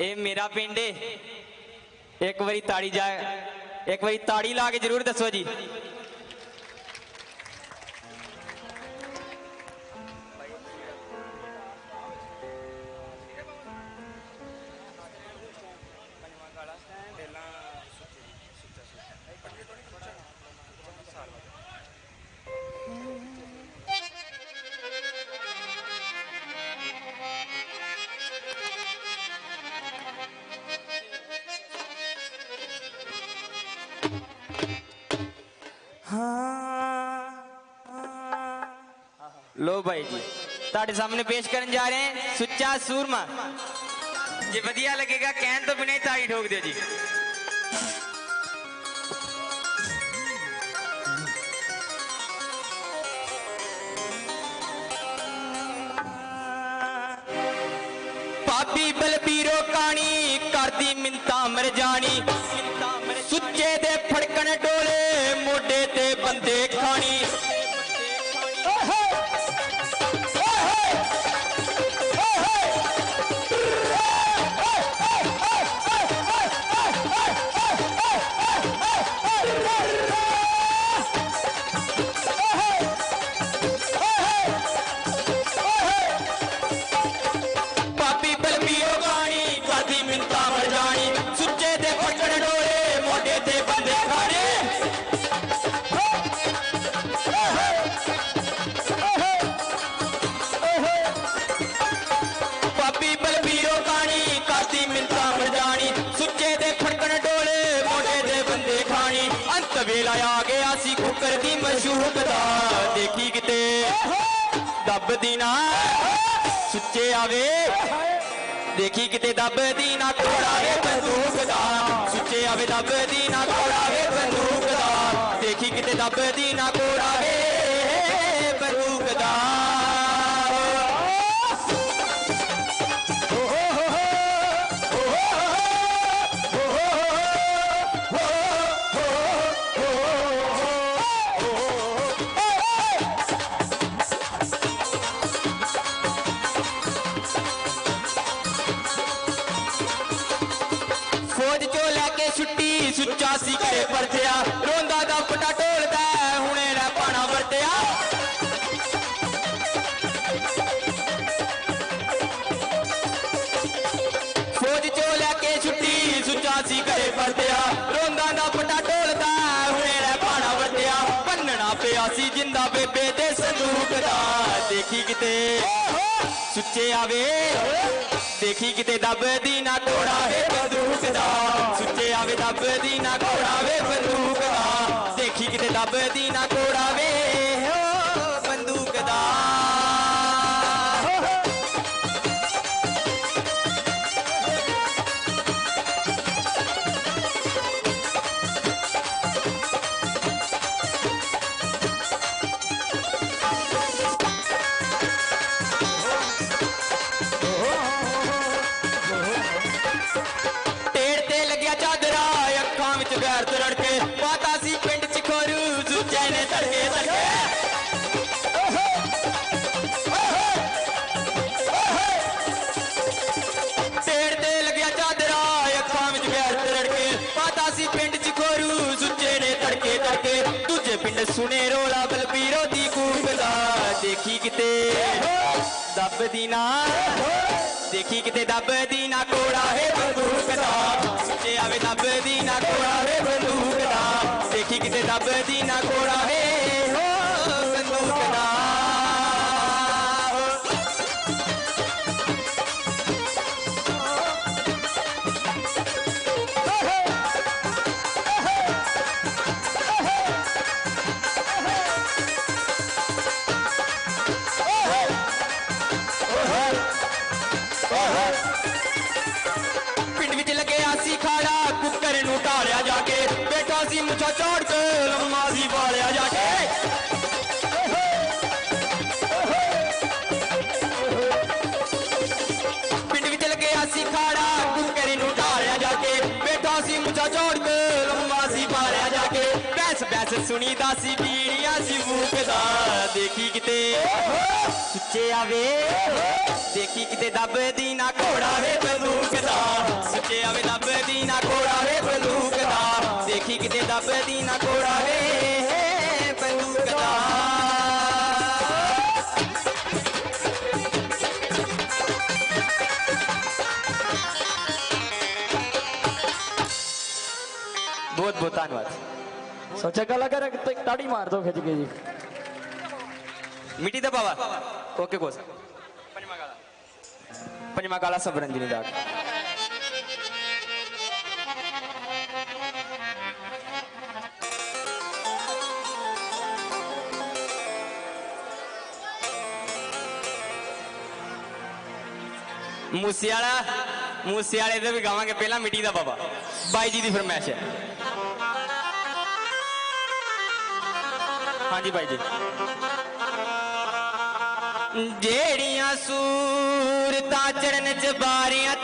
ਇਹ ਮੇਰਾ ਪਿੰਡ ਏ। ਇੱਕ ਵਾਰੀ ਤਾੜੀ ਜਾ ਇੱਕ ਵਾਰੀ ਤਾੜੀ ਲਾ ਕੇ ਜਰੂਰ ਦੱਸੋ ਜੀ। ਲੋ ਭਾਈ ਜੀ, ਤੁਹਾਡੇ ਸਾਹਮਣੇ ਪੇਸ਼ ਕਰਨ ਜਾ ਰਹੇ ਹਾਂ ਸੁੱਚਾ ਸੂਰਮਾ। ਜੇ ਵਧੀਆ ਲੱਗੇਗਾ, ਕਹਿਣ ਤੋਂ ਬਿਨਾਂ ਹੀ ਤਾੜੀ ਠੋਕ ਦਿਓ ਜੀ। ਪਾਪੀ ਬਲਬੀਰੋ ਕਾਣੀ, ਕਰਦੀ ਮਿੰਤਾ ਮਰ ਜਾਣੀ ਸੁੱਚੇ ਦੇ ਫੜਕਣ ਡੋਲੇ, ਮੋਢੇ ਤੇ ਬੰਦੇ ਵੇਲਾ ਆ ਗਿਆ ਸੀ ਕੁੱਕਰ ਦੀ ਮਸ਼ੂਕ ਦਾ ਦੇਖੀ ਕਿਤੇ ਦੱਬਦੀ ਨਾ ਸੁੱਚੇ ਆਵੇ। ਦੇਖੀ ਕਿਤੇ ਦੱਬਦੀ ਨਾ ਕੋੜਾਵੇ ਬੰਦੂਕ ਦਾ। ਸੁੱਚੇ ਆਵੇ ਦੱਬਦੀ ਨਾ ਕੋੜਾਵੇ ਬੰਦੂਕ ਦਾ। ਦੇਖੀ ਕਿਤੇ ਦੱਬਦੀ ਨਾ ਕੋੜਾਵੇ ਫੌਜ ਚੋਂ ਲੈ ਕੇ ਛੁੱਟੀ ਸੁੱਚਾ ਸੀ ਘਰੇ ਪਰਤਿਆ ਰੋਂਦਾ ਦਾ ਪਟਾ ਢੋਲਦਾ ਹੁਣੇ ਲੈ ਪਾਣਾ ਵਰਤਿਆ। ਫੌਜ ਚੋਂ ਲੈ ਕੇ ਛੁੱਟੀ ਸੁੱਚਾ ਸੀ ਘਰੇ ਪਰਤਿਆ ਰੋਂਦਾ ਦਾ ਪਟਾ ਢੋਲਦਾ ਹੁਣੇ ਲੈ ਪਾਣਾ ਵਰਤਿਆ। ਬੰਨਣਾ ਪਿਆ ਸੀ ਜਿੰਦਾ ਬੇਬੇ ਦੇ ਸੰਦੂਕ ਦਾ। ਦੇਖੀ ਕਿਤੇ ਸੁੱਚੇ ਆਵੇ। ਦੇਖੀ ਕਿਤੇ ਦੱਬਦੀ ਨਾ ਤੋੜਾ ਵੇ ਬੰਦੂਕ ਦਾ। ਸੁੱਚੇ ਆਵੇ ਦੱਬਦੀ ਨਾ ਕੋੜਾ ਵੇ ਬੰਦੂਕ ਦਾ। ਦੇਖੀ ਕਿਤੇ ਦੱਬਦੀ ਨਾ ਟੇੜ ਤੇ ਲੱਗਿਆ ਚਾਦਰਾ, ਅੱਖਾਂ ਵਿੱਚ ਗੈਰ ਤਰੜ ਕੇ ਪਾਤਾ ਸੀ ਪਿੰਡ ਚ ਖੋਰੂ ਸੁੱਚੇ ਨੇ ਤੜਕੇ ਤੜਕੇ ਦੂਜੇ ਪਿੰਡ ਸੁਣੇ ਰੋਲਾ, ਬਲਬੀਰੋ ਦੀ ਕੂਕ ਦਾ, ਦੇਖੀ ਕਿਤੇ। ਦੱਬਦੀ ਨਾ। ਦੇਖੀ ਕਿਤੇ ਦੱਬਦੀ ਨਾ ਕੋੜਾ, ਹੈ ਬੰਦੂਕ ਦਾ। ਸੁੱਚੇ ਆਵੇ ਦੱਬਦੀ ਨਾ ਕੋੜਾ, ਹੈ ਬੰਦੂਕ ਦਾ। ਦੇਖੀ ਕਿਤੇ ਦੱਬਦੀ ਨਾ ਕੋੜਾ ਬੈਠਾ ਝਾੜ ਕੇ, ਲੰਮਾ ਸੀ ਵਾਲਿਆ ਜਾ ਕੇ। ਪਿੰਡ ਸੁਣੀ ਦਾ ਸੀ ਖਾੜਾ ਸੀ ਮੁੱਛਾ ਦੇਖੀ ਕਿਤੇ ਸੁੱਚੇ ਆਵੇ, ਦੇਖੀ ਕਿਤੇ ਕੇ ਬੈਸ ਘੋੜਾ ਸੁਣੀਦਾ ਸੀ ਦਾ ਸੁੱਚੇ ਆਵੇ ਦੇਖੀ ਕਿਤੇ ਘੋੜਾ ਆਵੇ ਬੰਦੂਕ ਕਿਤੇ ਦੱਬਦੀ ਨਾ ਕੋੜਾ ਵੇ ਬੰਦੂਕ ਦਾ ਬਹੁਤ ਬਹੁਤ ਧੰਨਵਾਦ। ਸੱਚਾ ਕਲਾਕਾਰ ਤਾੜੀ ਮਾਰ ਦੋ ਖਿੱਚ ਕੇ ਜੀ। ਮਿੱਟੀ ਦਾ ਪਾਵਾ। ਓਕੇ ਕੋਸ ਪੰਜਵਾਂ ਗਾਲਾ। ਪੰਜਵਾਂ ਗਾਲਾ ਸਬਰੰਜਨੀ ਦਾ ਮੂਸੇ ਵਾਲਾ, ਮੂਸੇ ਵਾਲੇ ਦੇ ਵੀ ਗਾਵਾਂਗੇ ਪਹਿਲਾਂ ਮਿੱਟੀ ਦਾ ਬਾਬਾ। ਬਾਈ ਜੀ ਦੀ ਫਰਮਾਇਸ਼ ਹੈ। ਹਾਂਜੀ ਬਾਈ ਜੀ। ਜਿਹੜੀਆਂ ਸੂਰਤਾਂ ਚੜਨ ਚ ਬਾਰੀਆਂ